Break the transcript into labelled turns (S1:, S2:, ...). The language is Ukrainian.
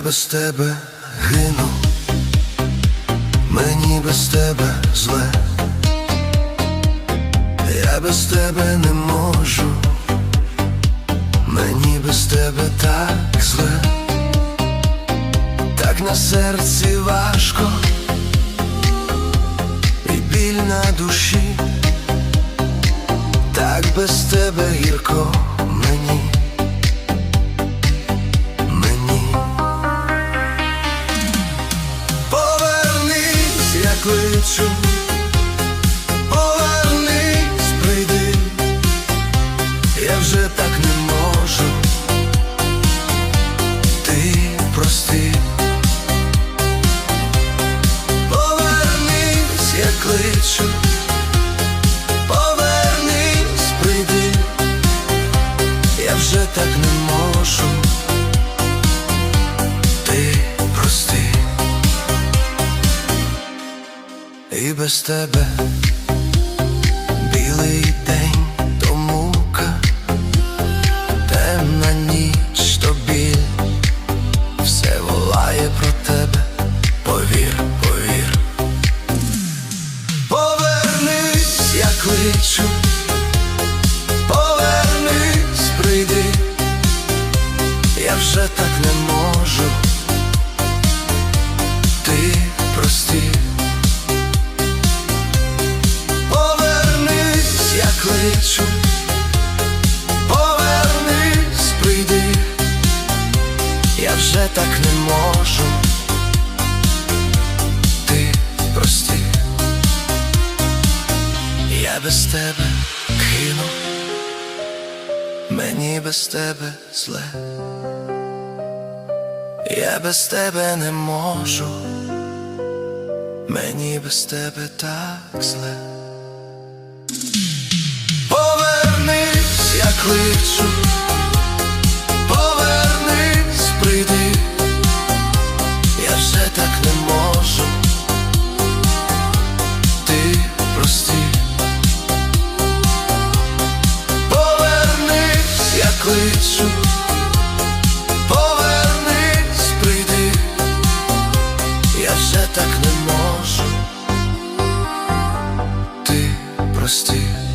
S1: без тебе гину, мені без тебе зле, я без тебе не можу, мені без тебе так зле, так на серці важко. І біль на душі, так без тебе гірко кличу, повернись, прийди, я вже так не можу, ти прости. Повернись, я кличу, повернись, прийди, я вже так не можу без тебе. Білий день то мука, темна ніч то біль, все волає про тебе, повір, повір. Повернись, я кличу, Я без тебе кину, мені без тебе зле. Я без тебе не можу, мені без тебе так зле. кличу, повернись, прийди, я вже так не можу, ти прости.